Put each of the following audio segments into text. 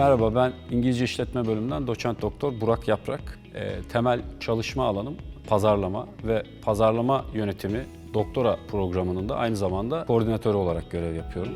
Merhaba ben İngilizce İşletme Bölümünden doçent doktor Burak Yaprak. Ee, temel çalışma alanım pazarlama ve pazarlama yönetimi doktora programının da aynı zamanda koordinatörü olarak görev yapıyorum.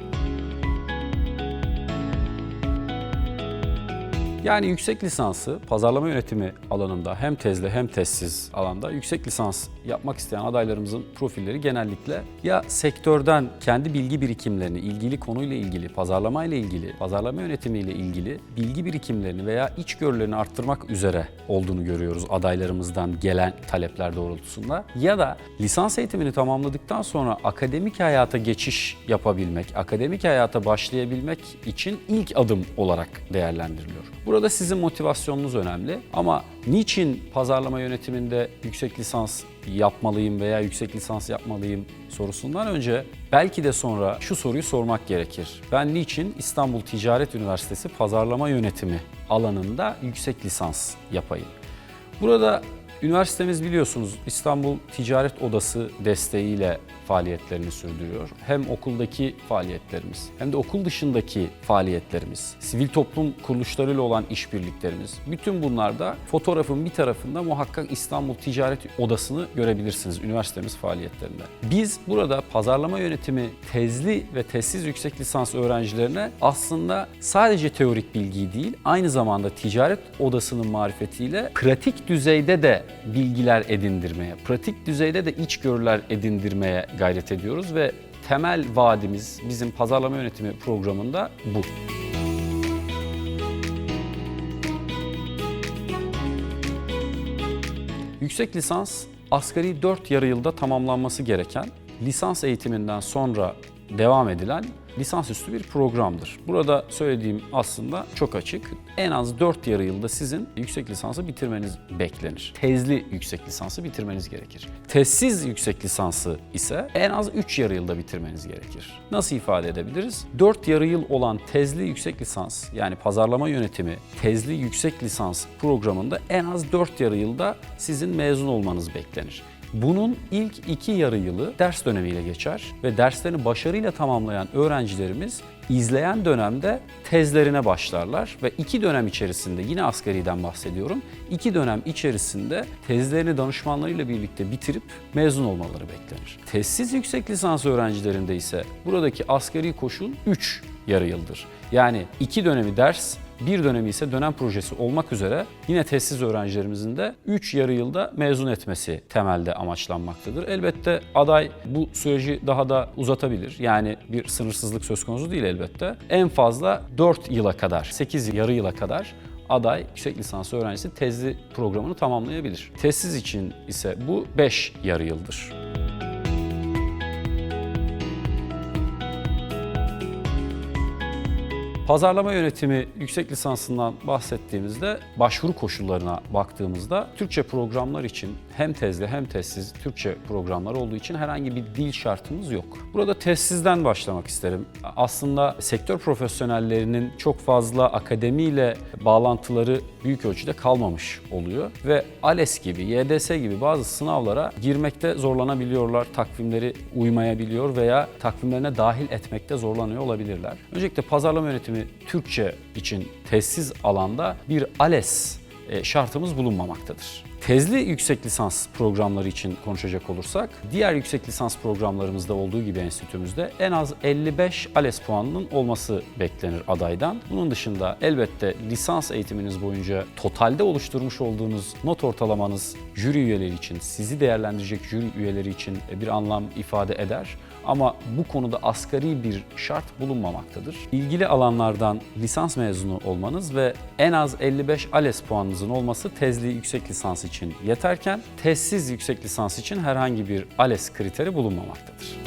Yani yüksek lisansı pazarlama yönetimi alanında hem tezli hem tezsiz alanda yüksek lisans yapmak isteyen adaylarımızın profilleri genellikle ya sektörden kendi bilgi birikimlerini ilgili konuyla ilgili, pazarlama ile ilgili, pazarlama yönetimi ile ilgili bilgi birikimlerini veya içgörülerini arttırmak üzere olduğunu görüyoruz adaylarımızdan gelen talepler doğrultusunda. Ya da lisans eğitimini tamamladıktan sonra akademik hayata geçiş yapabilmek, akademik hayata başlayabilmek için ilk adım olarak değerlendiriliyor. Burada sizin motivasyonunuz önemli ama niçin pazarlama yönetiminde yüksek lisans yapmalıyım veya yüksek lisans yapmalıyım sorusundan önce belki de sonra şu soruyu sormak gerekir. Ben niçin İstanbul Ticaret Üniversitesi Pazarlama Yönetimi alanında yüksek lisans yapayım? Burada üniversitemiz biliyorsunuz İstanbul Ticaret Odası desteğiyle faaliyetlerini sürdürüyor. Hem okuldaki faaliyetlerimiz hem de okul dışındaki faaliyetlerimiz, sivil toplum kuruluşlarıyla olan işbirliklerimiz. Bütün bunlarda fotoğrafın bir tarafında muhakkak İstanbul Ticaret Odası'nı görebilirsiniz üniversitemiz faaliyetlerinde. Biz burada pazarlama yönetimi tezli ve tezsiz yüksek lisans öğrencilerine aslında sadece teorik bilgiyi değil, aynı zamanda ticaret odasının marifetiyle pratik düzeyde de bilgiler edindirmeye, pratik düzeyde de içgörüler edindirmeye gayret ediyoruz ve temel vaadimiz bizim pazarlama yönetimi programında bu. Yüksek lisans asgari 4 yarı yılda tamamlanması gereken lisans eğitiminden sonra devam edilen lisansüstü bir programdır. Burada söylediğim aslında çok açık. En az 4 yarı yılda sizin yüksek lisansı bitirmeniz beklenir. Tezli yüksek lisansı bitirmeniz gerekir. Tezsiz yüksek lisansı ise en az 3 yarı yılda bitirmeniz gerekir. Nasıl ifade edebiliriz? 4 yarı yıl olan tezli yüksek lisans yani pazarlama yönetimi tezli yüksek lisans programında en az 4 yarı yılda sizin mezun olmanız beklenir. Bunun ilk iki yarı yılı ders dönemiyle geçer ve derslerini başarıyla tamamlayan öğrencilerimiz izleyen dönemde tezlerine başlarlar ve iki dönem içerisinde yine asgariden bahsediyorum. iki dönem içerisinde tezlerini danışmanlarıyla birlikte bitirip mezun olmaları beklenir. Tezsiz yüksek lisans öğrencilerinde ise buradaki asgari koşul 3 yarı yıldır. Yani iki dönemi ders, bir dönemi ise dönem projesi olmak üzere yine tezsiz öğrencilerimizin de 3 yarı yılda mezun etmesi temelde amaçlanmaktadır. Elbette aday bu süreci daha da uzatabilir. Yani bir sınırsızlık söz konusu değil elbette. En fazla 4 yıla kadar, 8 yarı yıla kadar aday yüksek lisans öğrencisi tezli programını tamamlayabilir. Tezsiz için ise bu 5 yarı yıldır. Pazarlama yönetimi yüksek lisansından bahsettiğimizde başvuru koşullarına baktığımızda Türkçe programlar için hem tezli hem tezsiz Türkçe programlar olduğu için herhangi bir dil şartımız yok. Burada tezsizden başlamak isterim. Aslında sektör profesyonellerinin çok fazla akademiyle bağlantıları büyük ölçüde kalmamış oluyor ve ALES gibi, YDS gibi bazı sınavlara girmekte zorlanabiliyorlar, takvimleri uymayabiliyor veya takvimlerine dahil etmekte zorlanıyor olabilirler. Öncelikle pazarlama yönetimi Türkçe için tezsiz alanda bir ALES e, şartımız bulunmamaktadır. Tezli yüksek lisans programları için konuşacak olursak, diğer yüksek lisans programlarımızda olduğu gibi enstitümüzde en az 55 ALES puanının olması beklenir adaydan. Bunun dışında elbette lisans eğitiminiz boyunca totalde oluşturmuş olduğunuz not ortalamanız jüri üyeleri için, sizi değerlendirecek jüri üyeleri için bir anlam ifade eder. Ama bu konuda asgari bir şart bulunmamaktadır. İlgili alanlardan lisans mezunu olmanız ve en az 55 ALES puanınızın olması tezli yüksek lisans için yeterken tezsiz yüksek lisans için herhangi bir ALES kriteri bulunmamaktadır.